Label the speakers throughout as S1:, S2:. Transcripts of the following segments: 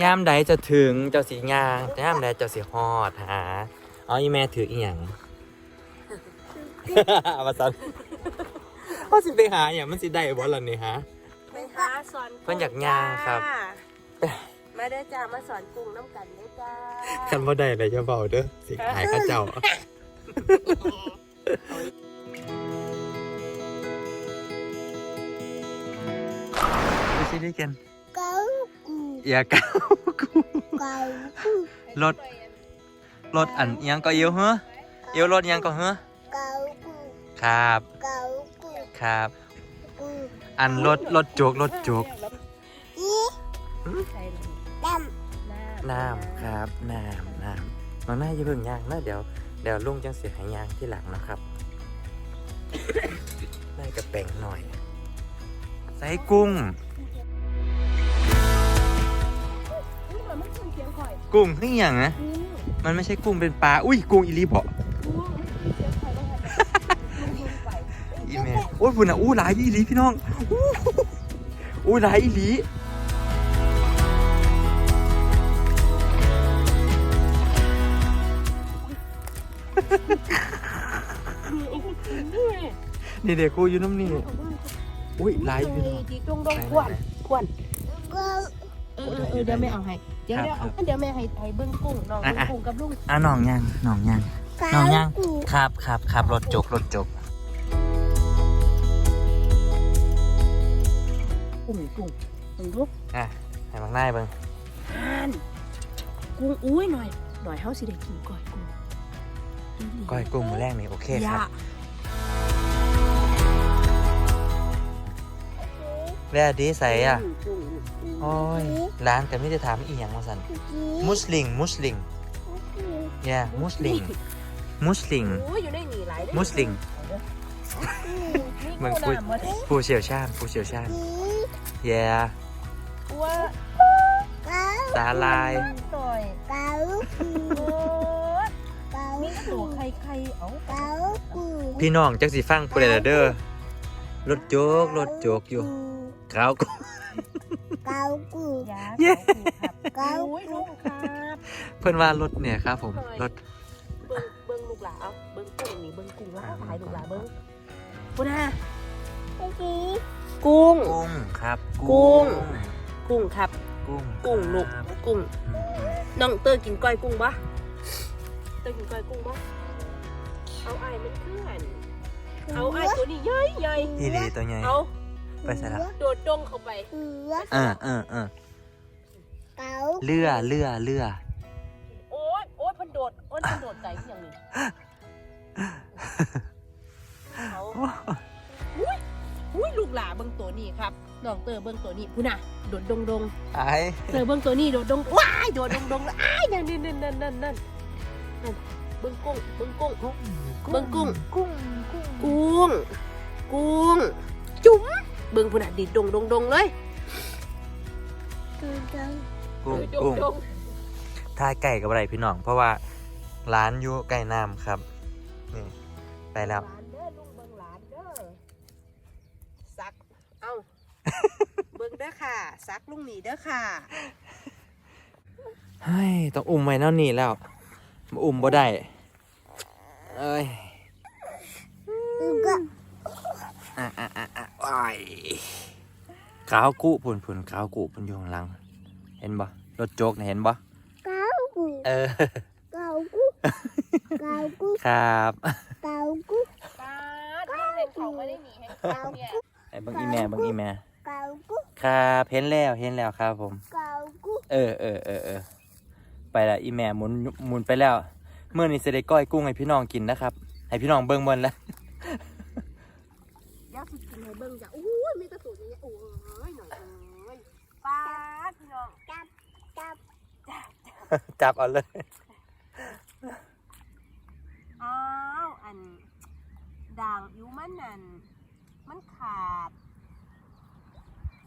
S1: ยามใดจะถึงเจ้าสีงางยามใดเจ้าสีฮอดหาเอาอีแม่ถืออีหยังมาสันว่าสิไปหาอย่างมันสิได้บ่ล่ะนี่ฮะ
S2: ไปหาสอน
S1: เพิ่นอยากย่างครับ
S2: จ้ามาเด้อจ้ามาสอนกุ้งน้ำกันเด้อจ้า
S1: คันบ่ได้เลยจะเบาเด้อสิหายเข้าเจ้าไปสิได้กัน
S3: เก้ากู
S1: อย่าก้าวกู
S3: เก้ากู
S1: รถรถอันอิหยังก็เอียวเหรอเอียวรถอิหยังก็เหรอ
S3: เก้ากู
S1: ครับ
S3: เก้ากู
S1: ครับ
S3: กู
S1: อันรถรถโจกรถโจก
S3: อี
S2: ใส่
S3: ด
S2: น้
S1: น้ำครับน้ำน้ำมันน่าจะเพิ่งย่างนะเดี๋ยวเดี๋ยวลุงจังเสียหายยางที่หลังนะครับได้กระแป้งหน่อย ใส่กุ้ง
S2: อุ้ยมันไม่เสียงข่อย
S1: กุ้งนี่อย่างนะ
S2: อืม
S1: มันไม่ใช่กุ้งเป็นปลา อุ้ยกุ้งอีลีบอก
S2: กุ้งเสียงข่อยต้องหันลุงๆไป
S1: อีเมโอ้ยพุ่นอะอู้หลายอีหลีพี่น้อง อู้อู้หลายอีหลีนี่เด็กกูอยู่น้ำนี่อุ้ยหลายพี่น้อง
S2: จีจงดงควนควน
S3: เก้า
S2: เออเออเออเดี๋ยวแม่เอาให้เดี๋ยวเดี๋ยว
S1: ครับ
S2: เอาเดี๋ยวแม่ให้ให้เบิ้งกุ้งน้องเบิ้ง
S1: อะ
S2: กุ้งกับลุง
S1: อะน้องยังน้องยังน้
S3: เก้า
S1: องยัง
S3: กู
S1: ครับครับครับรถจกรถจก
S2: กุ้งกุ้งเบิ้งลูก
S1: อะให้มังได้เบิ่ง
S2: ทานกุ้งอุ้ยหน่อยหน่อยเฮาสิได้กินก้อยกุ้ง
S1: ก้อยกุ้งมือแรกนี่โอเคค
S2: อย่า
S1: รับ แวร์ดีใส่อะ
S2: กุ้ง
S1: โอ้ยร้านแต่ไม่ได้ถามอีหยังมาสันมุสลิมมุสลิมเย่มุสลิมมุสลิม
S2: โอ้ยอยู่ในนี่หลายเด้อ
S1: มุสลิม
S2: นี่
S1: เหมือน
S2: กุ้ง
S1: พูด
S2: น้ำหมดเลย
S1: ผู้เชี่ยวชาญผู้เชี่ยวชาญเย่
S2: กลัว
S3: เก้า
S1: ตาลาย
S2: ต่อย
S3: เก้ากู
S2: โอ้ย
S3: เก้า
S2: มีตัวใครใครๆเอา
S3: เก้ากู
S1: พี่น้องจักสิฟังผู้ใดล่ะเด้อรถโจกรถโจกอยู่ ขาวกู
S3: เก้ากู
S2: ยา
S1: เย้
S2: เก้าโอ้ยลุงครับ
S1: เพิ่นว่ารถเนี่ยครับ ผมรถ
S2: เบิ้งเบิ้งลูกหลาเอาเบิ้งกุ้งนี่เบิ้งกุ้งแล้วขายลูกหลาเบิ้งปุ้นะ
S3: สี
S2: กุ้ง
S1: กุ้งครับ
S2: กุ้ง กุ้งครับ
S1: กุ้ง
S2: กุ้งลูก
S1: ครับ
S2: กุ้ง
S1: อืม
S2: น้องเตอร์กินก้อยกุ้งปะเตอร์กินก้อยกุ้งปะเอาไอ้ายมันเพื่อนเอาไอ้ายตัวนี้ใหญ่ใหญ่
S1: อีหลีตัวใหญ่
S2: เอา
S1: ไปใส่ละ
S2: โดดดงเข้าไป
S3: เสือ
S1: เออเออเออ
S3: เก้า
S1: เรือเรือเรือ
S2: โอ้ยโอ้ยเพันโดดโอ้ยเพันโดดใจอย่างนี้เอาอุ้ยอุ้ยลูกหลาเบิ้งตัวนี้ครับน้องเตอร์เบิ้งตัวนี้พูน่ะโดดดงดง
S1: ไอ้
S2: เตอร์เบิ้งตัวนี้โดดดงว้ายโดดดงดงแล้วอ้ายนั่นนั่นนั่นนั่นนั่นนั่นนั่นเบิ้งกุ้งเบิ้งกุ้งเบิ่งกุ้ง
S1: กุ้งกุ้ง
S2: กุ้งกุ้งจุ๋ม เบิ่งพุ่นน่ะดิดดงดงดงเลย
S3: กูจัง
S1: กุ้ง
S2: ด
S1: กุ้ง
S2: ดง
S1: ทายไก่กับอะไรพี่น้อง เพราะว่าร้านอยู่ใกล้น้ำครับ นี่ ไปแล้ว
S2: หลานเด้อลุงเบิ่งหลานเด้อซัก เอ้า เบิ่งเด้อค่ะ ซักลุงหนีเด้อค่ะ
S1: เฮ้ย ต้องอุ้มไว้แล้วนี่แล้วมาอุ้มบ่ได้ เอ้ย
S3: กูก็
S1: อะอะอะอะอ้ายขาวกุผุนผุนขาวกุผุนอยู่ข้างหลัง เห็นบ่รถโจกเนี่ยเห็นบ่
S3: เก้ากู
S1: เออ
S3: เก้ากูเก้ากู
S1: ครับ
S3: เก้ากู
S2: ป้าดลุงเห็นเขาไม่ได้หนีเห็นเขาเนี่ย
S1: ไอ้เบังอีแม่เบังอีแม่
S3: เก้ากู
S1: ครับเห็นแล้วเห็นแล้วครับผม
S3: เก้ากู
S1: เออเออเออเออไปละอีแม่หมุนหมุนไปแล้ว เมื่อนี้จะได้ก้อยกุ้งให้พี่น้องกินนะครับ ให้พี่น้องเบิ่งบนแล้ว
S2: เดี๋ยวสิกินให้เบิ่งจ้ะอู้ยมีกระสุนอย่างเงี้ยโอ้ยหน่อยเอ้ยป้าดพี่น้อง
S3: จับจับ
S1: จับเอาเลย
S2: อ้าวอันด่างอิวมันนั่นมันขาด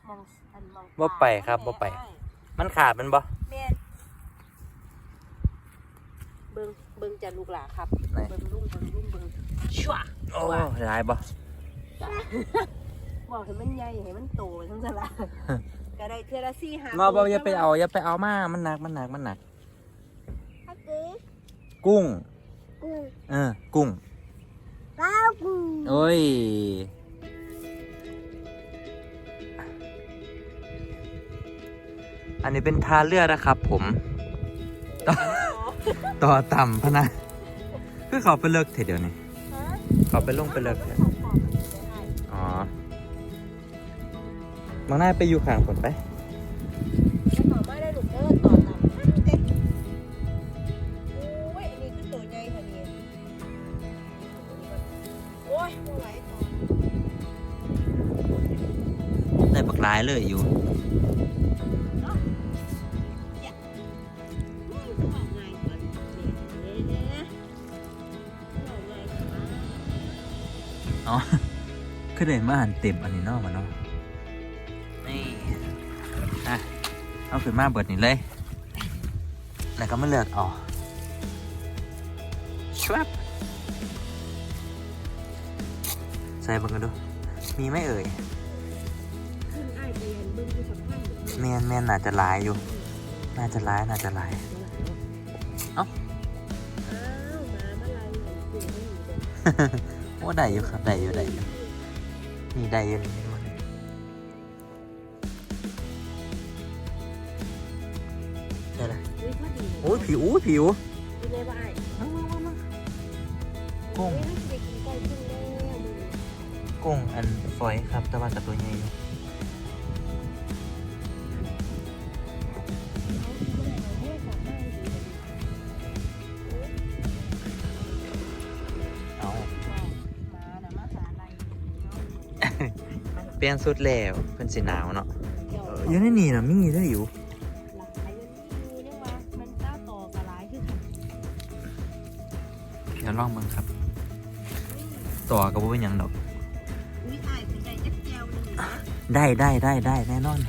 S2: มองอันมอง
S1: บ่ไปครับบ่ไป มันขาดมันบ่
S2: แม่นเบิ่งเบิ่งจะลูกหลาครับ
S1: ไหน
S2: เบิ่งลุงเบิ่งลุงเบิ่งชัว
S1: โอ้หลายบ่
S2: จ้ะบอกให้มันใหญ่ให้มันโตทั้งสละกระก็ได้เทยละสี่หา
S1: มาบออย่าไปเอาอย่าไปเอามามันหนักมันหนักมันหนัก
S3: ฮักกี้
S1: กุ้ง
S3: กุ้ง
S1: เออกุ้ง
S3: ข้าวกุ้ง
S1: โอ้ยอันนี้เป็นท่าเรือนะครับผม ต่อต่อต่ำพะนะคือเขาไปเลิกเถอะเดี๋ยวนี้เขาไปลงไปเลิกเถอะอ๋อบางหน้าไปอยู่ข้างผมไป
S2: เล
S1: ยอยู่อ๋อคือได้มาหันเต็มอันนี้เนาะมาเนาะนี่อะเอาขึ้นมาเบิดนี่เลย แล้วก็มาเลือกออกชวับใส่เบังกันดู มีไหมเอ่ย มนแมนน่าจะลายอยู่ น่าจะลายน่าจะหลายโอ้ได้อยู่ครับได้อยู่ได้อยู่นี่ได้อยู่นี่มันได้ละโอ้ยผิวอุ้ยผิวกุ้งกุ้งอันฝอยครับแต่ว่ากับตัวใหญ่อยู่ ลี่ยนสุดแล้วเป็นสีหนาวเนาะเอออยู่ในนี่นะมีได้อยู่เดี๋ยวลองมึงครับ ต่อกับว่าเป็นหยังดอก ได้ได้ได้ได้แน่นอน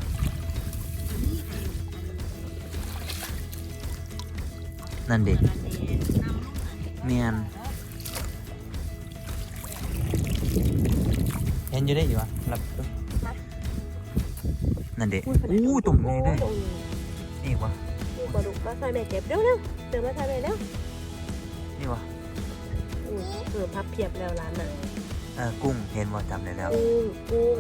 S1: นั่นเด็กเมียน ห็นอยู่ได้อยู่วะรับดูนั่นเด็กอู้ตุ่มใหญ่ได้ นี่วะ
S2: มาดูมาใส่แม่เก็บเร็วเร็วเติมมาใส่แม่เร็ว
S1: นี่วะ
S2: เออพับเพียบแล้วร้านน่ะ
S1: เออกุ้งเห็นว่าจำได้แล้ว
S2: กุ้งกุ้ง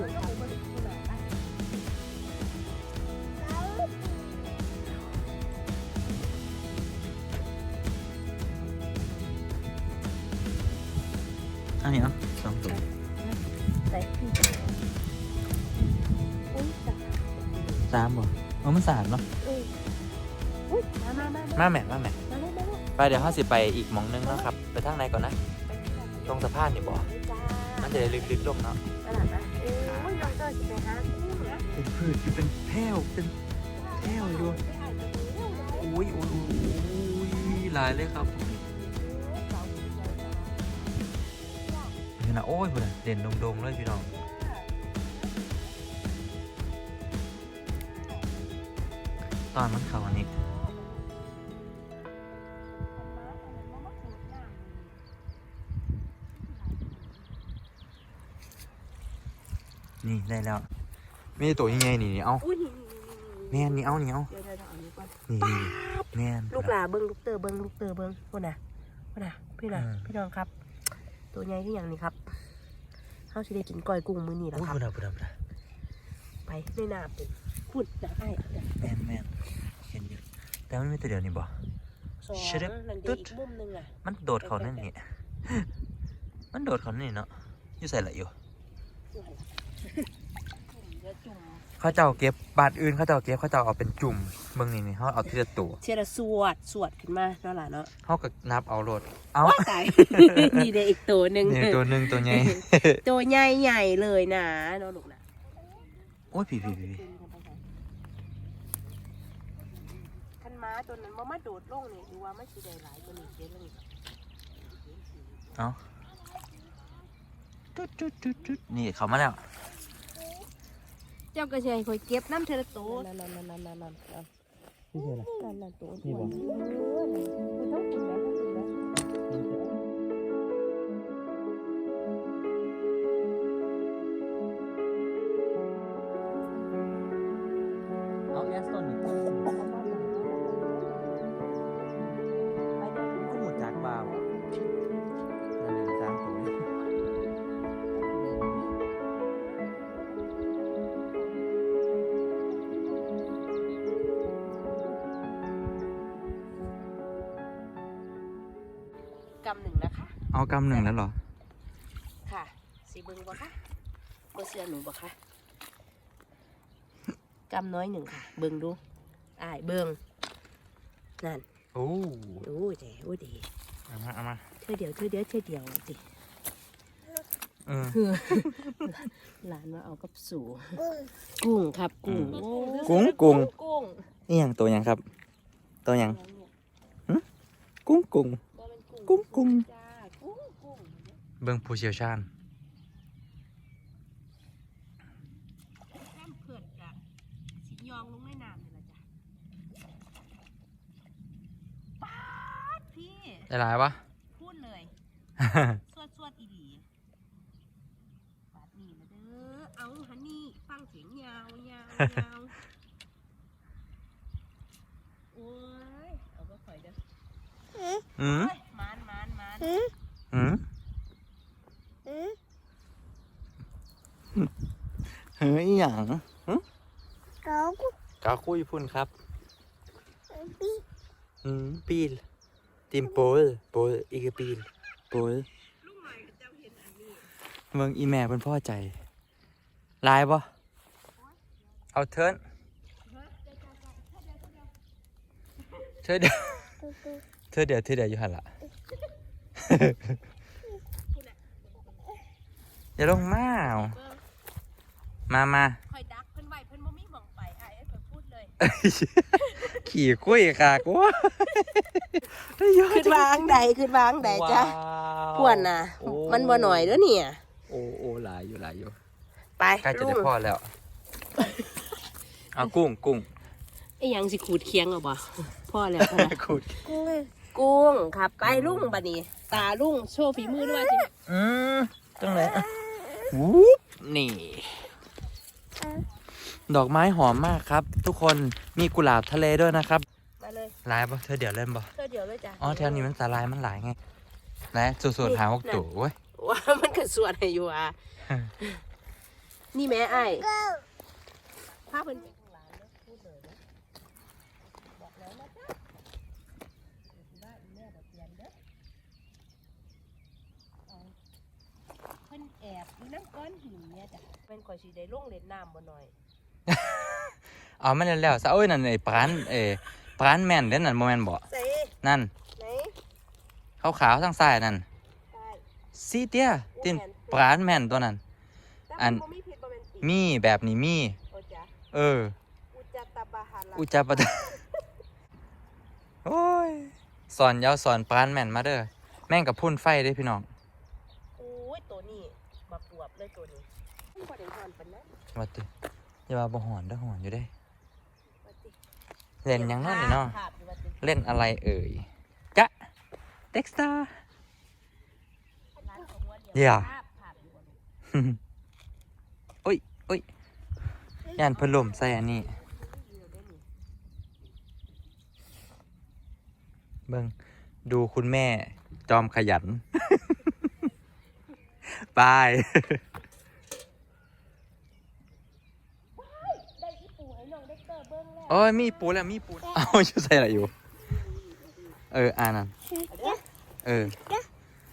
S1: อันนี้เอะสองตัว
S2: ใส่อุ้ยจ้ะ
S1: สามบ่เออมันสามเนาะ
S2: อุ้ยมามามา
S1: มาแม่มาแม่
S2: มาเลยมาเลย
S1: ไปเดี๋ยวห้าสิไปอีกหมองนึงเนาะครับ ไปทางไหนก่อนนะตรงสะพานนี่บ่
S2: จ้า
S1: มันจะได้ลึกๆลงเนาะ
S2: ตลาดนะโอ้ยน้องเตอร์จะไปหากุ้งนะ
S1: เป็นพืชเป็นแพ้วเป็นแพ้วอยู่อุ้ยอุ้ยอุ้ยหลายเลยครับ นี่นะโอ้ยพุ่นน่ะเด่นดงๆเลยพี่น้องตอนมันเขาอันนี้นี่ได้แล้วมีตัวยังไงนี่นี่เอา
S2: อุ้ย
S1: แม่นนี่เอานี่เอา
S2: เดี๋ยวเดี๋ยวเอาอันนี้ก่อน
S1: นี่นี่แม่น
S2: ลูกหลาเบิ้งลูกเตอร์เบิ้งลูกเตอร์เบิ้งพวกน่ะพวกน่ะพี่น่ะ
S1: อืม
S2: พี่น้องครับ ตัวใหญ่ที่อย่างนี้ครับเขาสิได้กินก้อยกุ้งมื้อนี้แหละ
S1: โอ้ย
S2: ครับ
S1: พุ่นน่ะพุ่นน่ะพุ่นน่ะ
S2: ไปในน้ำเป็นพุ่นนะไอ้เอาเดี๋ยว
S1: แม่นแม่นเห็นอยู่แต่มันไม่ตัวเดียวนี่บ่
S2: สอง
S1: ชะเด็บ
S2: นั่น
S1: ตึ๊
S2: เด็
S1: ด
S2: กอีกมุมหนึงอะ
S1: มันโดดเขานั่นนี่มันโดดเขานี่เนาะอยู่ใส่ละอยู่
S2: เดี๋ยวจุ่ม
S1: เขาเจ้าเก็บบาทอื่นเขาเจ้าเก็บเขาเจ้าเอาเป็นจุ่มเบิ่งนี่นี่เขาเอาทีละตัว
S2: เชียร์สวดสวดขึ้นมาเนาะล่ะเนาะ
S1: เขาก็นับเอาโลดเอา
S2: ว้ายตายนี่เด็กอีกตัวหนึ่ง
S1: นี่ตัวหนึ่งตัวใหญ่
S2: ตัวใหญ่ใหญ่ๆเลยนะเนาะลูกนะ
S1: โอ้ยผีผีผี
S2: ขันม้าตัวนั้นว่ามาโดดลงนี่ดูว่าไม่สีได้หลายตัวนี้เจ๊เลย
S1: เอาจุดจุดจุดจุดนี่เขามาแล้ว
S2: เจ้าก็ใช่คอยเก็บน้ำเทระโตนั่นนั่นนั่นนั่นนั่นนั่น
S1: นี่คืออะไร
S2: นั่นนั่นตัว
S1: นี่บ่
S2: กำหนึ่งนะคะ
S1: เอากำหนึ่งแล้วเหรอ
S2: ค่ะ สีเบิงบ่คะบ่เสื้อหนูบ่คะกำน้อยหนึ่งค่ะ เบิงดูอ้ายเบิงนั่น
S1: โอ้
S2: โอ้ยเจ๋โอ้ยดี
S1: เอามาเอามา
S2: เธอเดียวเธอเดียวเธอเดียวสิ
S1: เออ
S2: หลานมาเอากับสู
S3: กุ้ง
S2: กุ้งครับกุ้ง
S1: อืม
S2: โอ้
S1: กุ้งกุ้ง
S2: กุ้ง
S1: นี่ยังตัวยังครับ ตัวยังกุ้งกุ้ง
S2: บ่เป็น
S1: กุ้งกุ้ง
S2: จ้ากุ้งกุ้ง
S1: เบิ่งผู้เชี่ยวชาญ
S2: ข้ามเพื่อนกะสิยองลงในน้ำนี่ล่ะจ้ะป๊าดพี่
S1: ได้หลายปะ
S2: พูดเลย สวดสวดอีดีบาดนี้นะเด้อ เอาฮันนี่ฟังเสียงยาวยาวยาว โอ้ย เอาก็ข่อยเด้อ
S1: อืม
S2: โอ้ย
S3: อืม
S1: อืม
S3: อืม
S1: เฮ้ยอหย่าง
S3: เกากุ้ง
S1: กาคุยพุ่นครับ
S3: ปี
S1: อืมปีลติมโปลโปลอีกปีลโปล
S2: ลูกหน่อยเจ้าเห็นอันนี้
S1: เมืองอีแม่เป็นพ่อใจลายปะเอาเทิร์นเธอเดี๋ยว
S3: กุ้งกุ้ง
S1: เธอเดี๋ยวเธอเดี๋ยวอยู่หันละ อย่าลงมาเอามามา
S2: ข่อยดักเพิ่นไว้เพิ่นบ่มีหม่องไปไอ้ายเอ้ยข่อยพูดเลย
S1: ขี่คุยค่ะกูว่าได้เยอะ
S2: ขึ้นวางใดขึ้นวางใดจ้ะ
S1: ว้าว
S2: พวนน่ะ
S1: โอ้
S2: มันบ่หน่อยเด้อเนี่ย
S1: โอ้โอ้หลายอยู่หลายอยู่
S2: ไป
S1: ใกล้จะ
S2: ลุ
S1: ได้
S2: ง
S1: พอแล้ว เอากุ้งกุ้ง
S2: ไอ้หยังสิขูดเคียงเอาบ่พ่อแล้วพ่อนะ
S1: ขุด
S3: กุ้ง
S2: กุ้งครับ ไปลุงบัดนี้ ตาลุงโชว์ฝีมือด้วยสิ
S1: อืมตรงไหนอะวูบนี่ ดอกไม้หอมมากครับ ทุกคนมีกุหลาบทะเลด้วยนะครับ
S2: มาเลย
S1: ลายปะเธอเดี๋ยวเล่นปะ
S2: เธอเดี๋ยวเลยจ้ะ
S1: อ๋อแถวนี้มันสาลายมันหลายไงและสูตรหาหกตัวเว้ย
S2: ว่ามันก็ส่วนให้อยู่อะนี่แม่ไอ้าย
S3: กุ้ง
S2: พาเพิ่นไปข้างหลังเด้อพูดเลยนะบอกแล้วนะจ๊ะอยู่ที่บ้านอีแม่บ่เปลี่ยนเด้อเอาเพิ่นแอ บอยู่น้ำก้อนหินเนี่ยจ้ะเป็นข่อยสิได้ลงเล่นน้ำบ่หน่อย
S1: เอาไม่แล้วซะโอ้ยนั่นไอ้ปรานเอ้ปรานแม่นเด้นนั่นโมแมนบ่
S2: ใส่
S1: นั่น
S2: ไหน
S1: ขาวขาวๆทางซ้ายนั่น
S2: ใช่
S1: ซีเตียตินปรานแม่นตัวนั้น อั
S2: อั
S1: น
S2: นบ่มีพิษบ่แม่นติ
S1: มีแบบนี้มี
S2: โอ้จ้ะ
S1: เออ
S2: อุจจาตบาหาระ
S1: อุจจาปะโอ้ยสอนยาวสอนปรานแม่นมาเด้อแม่งกับพุ่นไฟเด้อพี่น้อง
S2: โอ้ยตัวนี้บักบวบเลย ตัวนี้มันบ่ได้หอนปานนั้น
S1: วัดติอย่าว่าบ่หอนเด้อหอนอยู่เด้
S2: ว่าติ
S1: เล่นหยังนั่นนี่เนาะ
S2: ภาพอยู่ว่าติ
S1: เล่นอะไรเอ่ยจ๊ะเด็กสตาร์
S2: ร้านเขาหัวเดียว
S1: เดี๋ยว
S2: ภาพภาพอยู่บ่นี่
S1: โอ้ยโอ้ยย่านเพิ่นลมใส่อันนี้
S2: อยู่ได้นี่
S1: เบิ่งดูคุณแม่จอมขยัน บาย
S2: ได้อีปูให้น้องได้เตอร์ เบิ่งแล้ว
S1: โอ้ยมีปูแล้วมีปูเอาอยู่ใส่อะไรอยู่ เอออ่านั่น
S2: เอาเด้อ
S1: เออ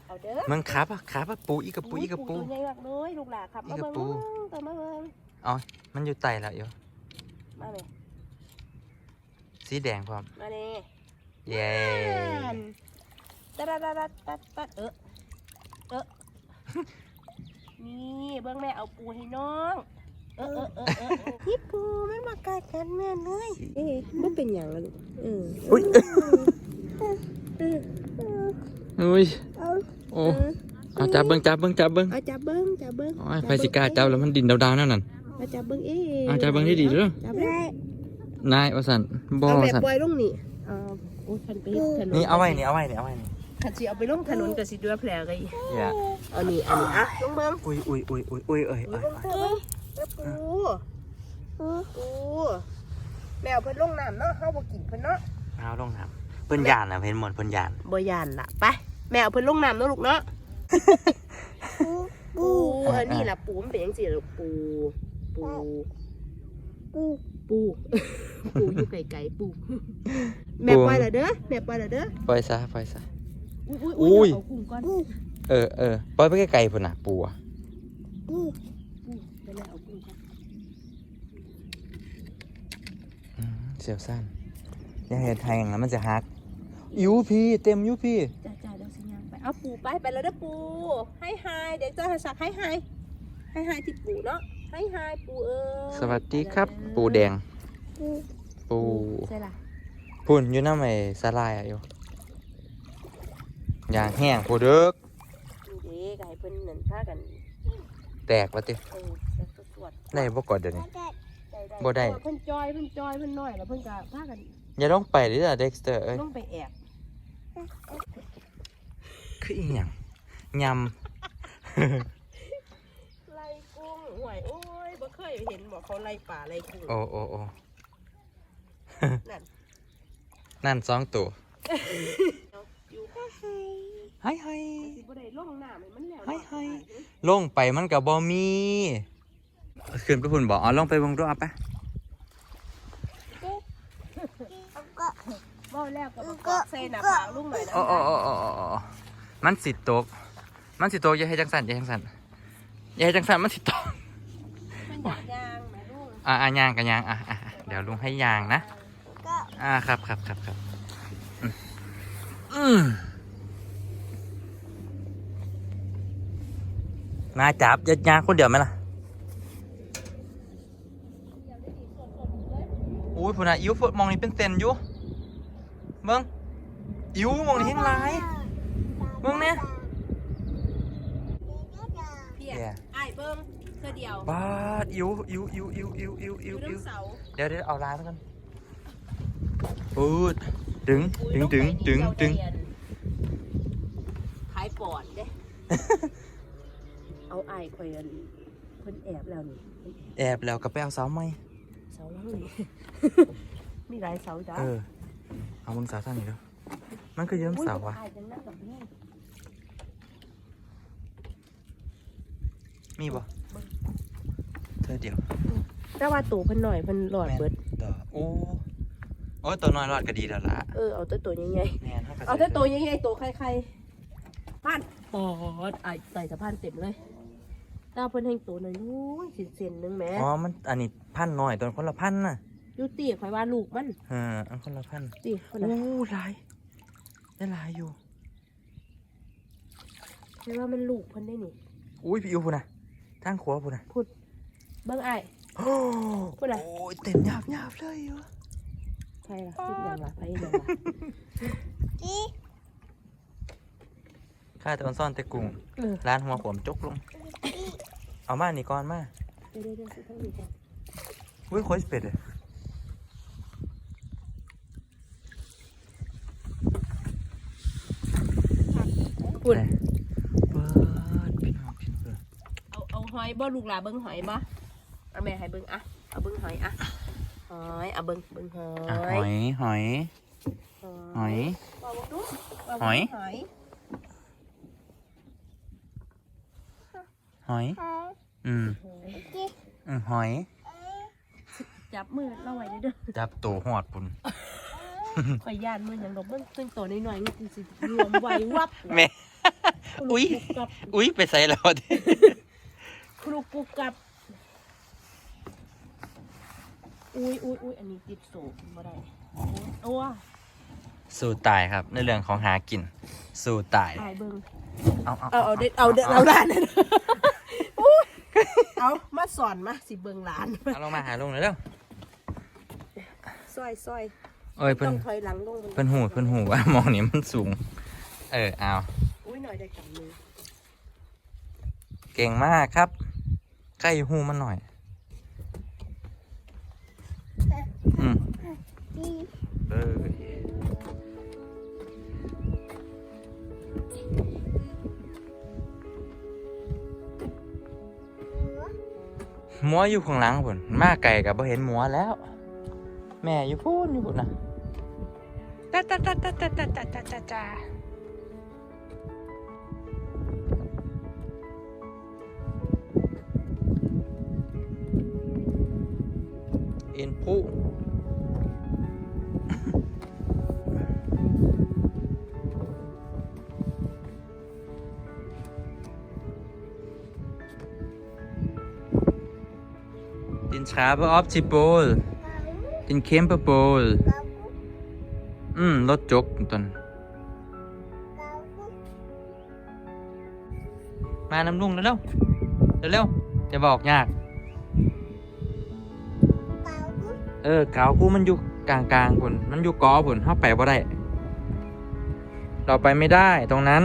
S2: เอาเด้อ
S1: มึงครับอะครับอะปูอีกกระปูอีกกระปู
S2: ตัวใหญ่มากเลยลูกหลานครับ
S1: อี
S2: มาก
S1: ระ
S2: เบิ่ง
S1: ปู
S2: ตัวมาเบิ่ง
S1: เอามันอยู่ไตแล้วอยู่
S2: มาเลย
S1: สีแดงพร้อม
S2: มาเลย
S1: เย้
S2: ตัดตัดตัดตัดตัดเออเออนี่เบิ่งแม่เอาปูให้น้อง เออเออเออเออนี่ปูมันมากัดกันแม่เลยเอ๊ะมันเป็นอย่างละลูกเออ
S1: อุ้ย
S2: เออ
S1: อุ้ย
S3: เอา
S1: โอ้เอาจับเบิ้งจับเบิ้งจับเบิ้ง
S2: เอาจับเบิ้งจับเบิ้ง
S1: โอ้ยไฟสิกล้าจับแล้วมันดินดาวๆนั่นน่ะ
S2: เอาจับเบิ้งเอ๊ะ
S1: เอาจับเบิ้งให้ดีเด้อ
S2: จับเบิ้ง
S3: ได้
S1: นายว่าสันบอ
S2: เอา
S1: ว่า
S2: แบบ
S1: สัน
S2: ปล่อยลงนี่เอาโอ้ยคันไปเฮ็ดถนน
S1: นี่เอาไว้นี่เอาไว้นี่เอาไว้นี่
S2: คันสิเอาไปลงถนนก็สิเดือแผลก็อี
S1: อย่า
S2: เอานี่อันนี้อะลงเบิ้ง
S1: อุ้ยอุ้ยอุ้ยอุ้ยอุ้ยเอ้ย
S2: นี่
S1: เอ้ย
S2: ลงเถอะเบิ้งเด้อปูปูแมวเพิ่นลงน้ำเนาะเฮาบ่กินเพิ่นเนาะ
S1: เอาลงน้ำเพิ่นยานนะเพิ่นหมดเพิ่นยาน
S2: บ่ย่านล่ะไปแมวเพิ่นลงน้ำเนาะลูกเนาะ
S3: ปูปู
S2: ปูอันนี้ล่ะปูมันเป็นจังซี่ล่ะลูกปูปู
S3: ปู
S2: ปูปูอยู่ไกลๆปูแม่ปล่อยและเด้อแม่ปล่อยและเด้อ
S1: ปล่อยซะปล่อยซะ
S2: อุ้ย
S1: อุ้
S2: อุ้
S1: ย
S2: ยเอากุ้งก่อน
S1: เออเออปล่อยไปไกลๆพุ่นน่ะปูอะ
S3: ปู
S2: อุ้ยเดี๋ยวเราเอากุ้งก่อน
S1: อืมเสียวสั้นอย่าเห็ดไทยอย่างนั้นมันจะฮักอิวพี่เต็มอยูพี่
S2: จ้าจ้าเดี๋ยวสิย่างไปเอาปูไปไปแล้วเด้อปูให้ไฮเดี๋ยวจ้าสักให้ไฮให้ไฮที่ปูเนาะให้ไฮปูเออ
S1: สวัสดีครับ ปูแดง
S3: ปู
S1: ปู
S2: ใช่ล่ะ
S1: พุ่นอยู่น้ำไอ้สาลายอะอยู่อย่างแห้งปูเด้อ
S2: นี่เด็กให้เพิ่นนั่นพากัน
S1: แตกแล้วติ
S2: เออแล้ วก็สวด
S1: ได้บ่กอดเดี๋ยวนี้
S3: ได้
S2: ได้
S1: บ่ได้
S2: เพิ่นจอยเพิ่นจอยเพิ่นน้อยแล้วเพิ่นก็พากัน
S1: อย่าลงไปดิจ้ะเด็กสเตอร์เอ้ย
S2: ลงไปแอบ
S1: คืออีหยังย
S2: ไล่กุ้งห่วยโอ้ยบ่เคยเห็นบ่เขาไล่ป่าไล่กุ้งำ
S1: โอ้โอ้โอ้
S2: นั่น
S1: นั่นสองตัว
S2: อยู่
S1: ให้ให้
S2: สิบ่ได้ลงน้ำให้มันแล้ว
S1: ให้ให้ลงไปมันกับบ่มี ขึ้นไปพุ่นบอกอ๋อลงไปเบงดูเอาไป
S3: แล้วก็
S2: เว้าแล้วก็บ่กอกใส่หน้าผากลุงหน่อยนะ
S1: โอ้โอ้โอ้โอ้โอ้โอ้มันสิตก มันสิตกอย่าให้จังสันอย่าให้จังสันอย่าให้จังสันมันสิตก
S2: มันอยากย่างแม่ลุง
S1: อะอะยางกันยางอะอะอะเดี๋ยวลุงให้ยางนะ
S3: ก็
S1: อ่าครับครับครับครับอืมอืมมาจับจะยางคนเดียวไหมล่ะ อุ้ยพุ่นอะอิ๋วมองนี่เป็นเซนอยู่เบิ้งอิ๋วมองนี่เห็นหลายเบิ่งเนี่ย
S2: เพีย
S1: แย่
S2: อ้ายเบิ่งเทื่อเดียว
S1: บาดอิ๋วอิ๋วอิ๋วอิ๋วอิ๋วอิ๋ว
S2: อ
S1: อิ๋ว
S2: ยู่
S1: อิ๋ว
S2: น้ำเสา
S1: เดี๋ยวเดี๋ยวเอาลายมากันปูดดึงดึงดึงดึงดึง
S2: ขายปอดเด้ เอาอ้ายข่อยอันเพิ่นแอบแล้วนี่เพิ่นแอบ
S1: แอบแล้วก็ไปเอาเสาไหม
S2: เสาหลังนี่ มีหลายเสาจ้า
S1: เออ เอามึงสาวท่านนี่แล้วมันก็เยิ้มเสา
S2: อุ้
S1: ว่ะ
S2: ยอ้ายจังนั้นกับนี่
S1: มีบ่เธอเดียว
S2: แต่ว่าตู่เพิ่นหน่อยเพิ่นหลอดเบิด
S1: ต่อโอ้โอ้ยตัวน้อยรอดก็ดีแล้วล่ะ
S2: เออเอาแต่ตัวใหญ่
S1: แม่นเขาก็
S2: ๆเอาแต่ตัวใหญ่ๆตัวใครๆพันปอดอ้ายใส่สะพานเต็มเลย แต่ว่าเพิ่นแห่งตัวน้อยๆเส้นๆนึงแหม
S1: อ๋อมันอันนี้พันหน่อยตัวคนละพันน่ะ
S2: อยู่ตีข่อยว่าลูกมัน
S1: เอออันคนละพัน
S2: ตีคน
S1: โอ้
S2: น่ะ
S1: หลายได้หลายอยู่
S2: คิดว่ามันลูกเพิ่นได้นี่
S1: อุ้ยพี่อิวพูดนะทางขวาพูดนะ
S2: พูดเบิ่งอ้าย
S1: โอ้
S2: พูดอะไร
S1: โอ้ยเต็มหยาบหยาบเลยอยู่
S2: ใช่ล่ะคิดอย่างล่ะไปอย่างล่ะ
S3: ที่
S1: ข้าแต่อนซ่อนแต่กุ้ง
S2: เออ
S1: ร้านหัวขวมจกลง เอามานี่ก่อนมา
S2: เดี๋ยวเดี๋ยวเดี๋ยวทั้งนี้ก่อน
S1: อุ้ยโคตรเป็ดเลย
S2: พูด
S1: ไหนเปิดพี่น้องพี่น้องเปิด
S2: เอาเอาหอยบ่ลูกหลาเบิ่งหอยบ่เอาแม่ให้เบิ่งอะเอาเบิ่งหอยอะหอยเอาเบิ่งเบิ่งหอ
S1: อะห
S2: ย
S1: อยหอยหอย
S2: ว่าบ่ดูว่า
S1: หอย
S2: หอย
S1: หอย
S3: หาย
S1: อืม
S2: หอย
S3: ที่
S1: อืมหอย
S2: จับมือเราไว้เด้อ
S1: จับตัวหอดปุ่น
S2: ข่อยย่านมือหยังดอกเบิ่งตึงตัวน้อยๆนี่สิรวมไว้วับ
S1: แม่อุ๊ย
S2: กุกกับ
S1: อุ้ยไปใส่แล้วดิ
S2: คลุกกุกกับอุ้ยอุ้ยอุ้ยอันนี้ติดโซ่บ่ได้โอ้ย
S1: สู้ตายครับ ในเรื่องของหากิน สู้ตาย
S2: ถ่ายเบิ่ง
S1: เอาเอา
S2: เอาเอาเด็ดเอาเด็ดเอาหลานนั่นอุ๊ย เอามาสอนมาสิเบิ่งหลาน
S1: เอาลงมาหาลงเลยเร็ว
S2: ซอยซอย
S1: เอ้ยเพิ่
S2: ต้
S1: น
S2: องถอยหลังลง
S1: เพิ่นหูเพิ่นหูว่ามองนี่มันสูง เออเอา
S2: อุ้ยหน่อยได้กับมือ
S1: เก่งมากครับ ใกล้หูมันหน่อย อืม
S3: ที่
S1: เลย มัวอยู่ข้างหลังพุ่นมาไก่กับบ่เห็นมัวแล้ว แม่อยู่พูนอยู่พุ่นนะตาตาตาตาตาตาตาตาตาตาเอ็นผู้ Schabe op til bål. Den kæmpe bål. อืมรถจกตนมาน้ำลุงเร็วๆเร็วๆจะบอกยาก เออเกากูมันอยู่กลางกลางๆพุ่นมันอยู่กอพุ่นเข้าไปบ่ได้ เราไปไม่ได้ตรงนั้น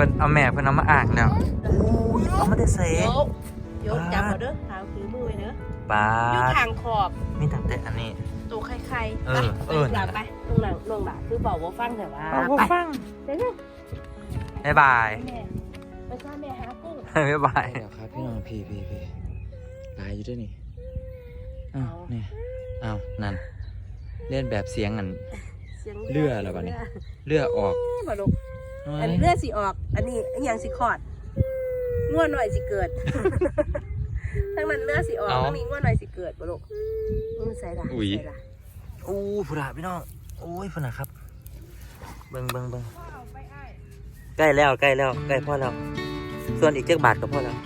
S1: พิ่นเอาแม่เพิ่นเอามาอ่างแล้วอุ้ยเอามาได้เส
S2: ย
S1: ก
S2: กยกจับเอาเด้อเท้าถือมือไว้เด้อ
S1: ปา
S2: อยู่
S1: ด
S2: ทางขอบ
S1: มีตั้งแต่อันนี้
S2: ตัวใครๆ
S1: เออ
S2: ไป
S1: เออ
S2: หลังไปลงหลังลงหลังคือบอกว่าฟังแต่ว่า
S1: เอาบ่
S2: ไป
S1: ฟัง
S2: เดี๋ยวนะ
S1: บ๊ายบาย
S2: แม่ไปซ่าแม่หากุ้ง
S1: บ๊ายบายเดี๋ยวครับพี่น้องพี่พี่พี่ลายอยู่ด้วยนี่อ้าวนี่อ้าวนั่น เล่นแบบเสียงอัน
S2: สียง
S1: เลือดเหรอบัดนี้เลือดออก
S2: บ่ลูก อันเลือดสิออก อันนี้อหย่างสิคลอดง่วหน่อยสิเกิด ทั้งนั้นเลือดสิออก
S1: เอา
S2: ทั้งนี้ง่วหน่อยสิเกิดบ่ลูกมึงใส่ละ
S1: อุ๊ย
S2: ใส่ละ
S1: อู้พุระพี่น้องโอ้ยพุนะครับ เบิ่งเบิ่งเบิ่งใกล้แล้วใกล้แล้วใกล้พ่อแล้ว ส่วนอีกเจ็กบาทก็พอแล้ว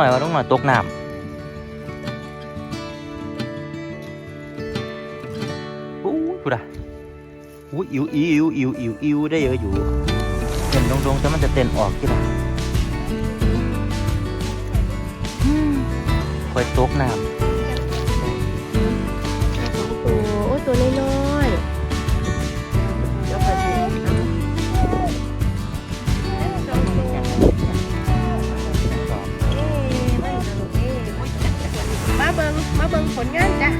S1: หน่อยว่าลุงหน่อยตกน้ำอู้พูดอะอู้อิวอิวอิวอิวอิวได้เยอะอยู่เต้นตรงๆแต่มันจะเต้นออกกี่ล่ะคอยตกน้
S2: ตั ลงานจ้ะ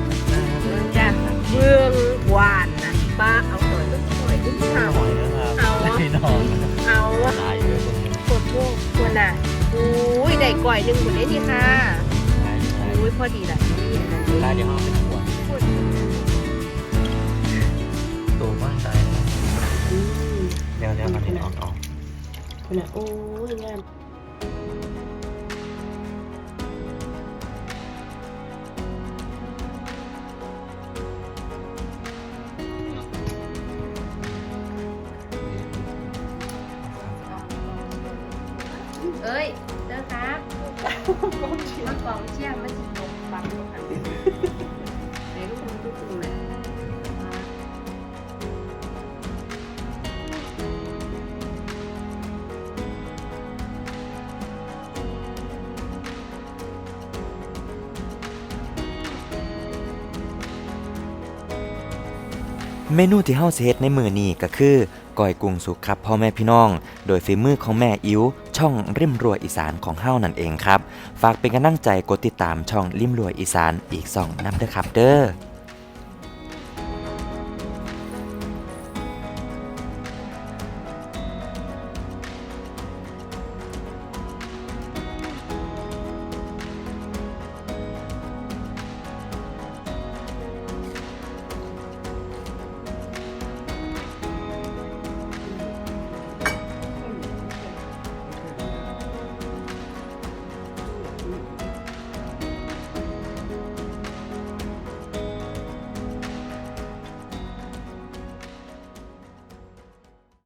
S2: เบิงจ้ะเบืองหวานนะป้าเอาหน่อยเบิงหน่อยดึงำเอา
S1: หน่อยนะครับ
S2: เอาวะ
S1: พี่น้อง
S2: เอา
S1: หลายเลยตรงนี้
S2: ปวดพวกปวดน่ะอุ้ยได้ก่อยหนึ่งหมดเลยนี่ค่ะ
S1: หลายหลาย
S2: อุ้ยพอดีละนี่อันนี้
S1: หลายเดี๋ยวเอาเป็นขวด
S2: ปวด
S1: ตัวมากใจนะ
S2: อืม
S1: เดี๋ยวเดี๋ยวมันจะออกออก
S2: คุณน่ะโอ้ยงาม
S4: มนูที่เฮาสิเฮ็ดในมื้อนี้ก็คือก้อยกุ้งสุกครับพ่อแม่พี่น้อง โดยฝีมือของแม่อิ๋วช่องริมรัวอีสานของเฮานั่นเองครับ ฝากเป็นกำลังใจกดติดตามช่องริมรัวอีสานอีกสองนำเด้อครับเด้อ